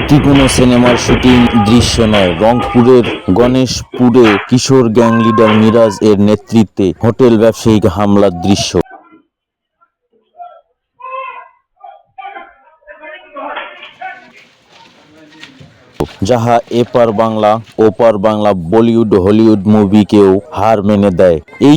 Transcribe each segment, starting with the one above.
এটি কোনো সিনেমার শুটিং দৃশ্য নয়। রংপুরের গণেশপুরে কিশোর গ্যাং লিডার মিরাজ এর নেতৃত্বে হোটেল ব্যবসায়িক হামলার দৃশ্য। যাহা এপার বাংলা, ওপার বাংলা বলিউড, হলিউড মুভিকেও হার মেনে দেয়। এই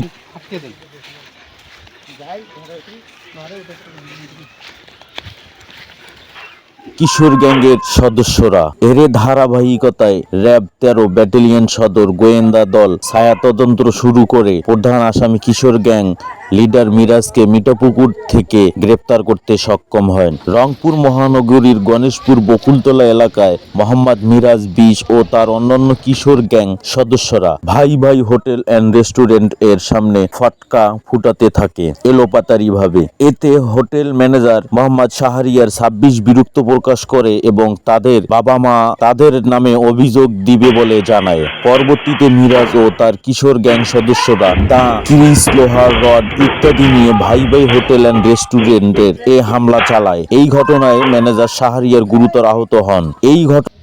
কিশোর গ্যাংয়ের সদস্যরা। এর ধারাবাহিকতায় র্যাব তেরো ব্যাটালিয়ন সদর গোয়েন্দা দল ছায়া তদন্ত শুরু করে প্রধান আসামি কিশোর গ্যাং লিডার মিরাজকে মিঠাপুকুর থেকে গ্রেপ্তার করতে সক্ষম হয় রংপুর মহানগরীর গণেশপুর বকুলতলা এলাকায় মোহাম্মদ মিরাজ বিশ ও তার অন্যান্য কিশোর গ্যাং সদস্যরা ভাই ভাই হোটেল অ্যান্ড রেস্টুরেন্টের সামনে ফটকা ফুটাতে থাকে। এলোপাতারি ভাবে এতে হোটেল ম্যানেজার মোহাম্মদ শাহরিয়ার ছাব্বিশ বিরক্ত প্রকাশ করে এবং তাদের বাবা মা তাদের নামে অভিযোগ দিবে বলে জানায়। পরবর্তীতে মিরাজ ও তার কিশোর গ্যাং সদস্যরা তা ক্রিস, লোহার রড ইত্যাদি নিয়ে ভাই ভাই হোটেল অ্যান্ড রেস্টুরেন্টের এ হামলা চালায়। এই ঘটনায় ম্যানেজার শাহরিয়ার গুরুতর আহত হন। এই ঘটনা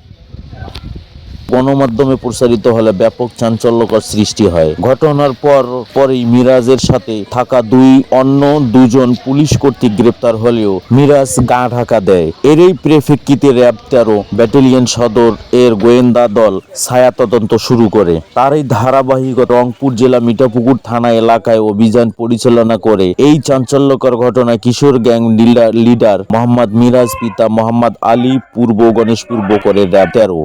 গণমাধ্যমে প্রসারিত হলে ব্যাপক চাঞ্চল্যকর সৃষ্টি হয়। ঘটনার পর পরেই মিরাজের সাথে থাকা দুই অন্য দুজন পুলিশ কর্তৃক গ্রেপ্তার হলেও মিরাজ গা ঢাকা দেয়। এরই প্রেক্ষিতে র্যাব তেরো ব্যাটালিয়ন সদর এর গোয়েন্দা দল ছায়া তদন্ত শুরু করে। তারই ধারাবাহিক রংপুর জেলা মিঠাপুকুর থানা এলাকায় অভিযান পরিচালনা করে। এই চাঞ্চল্যকর ঘটনায় কিশোর গ্যাং লিডার মোহাম্মদ মিরাজ, পিতা মোহাম্মদ আলী, পূর্ব গণেশপুর বকরের র্যাব তেরো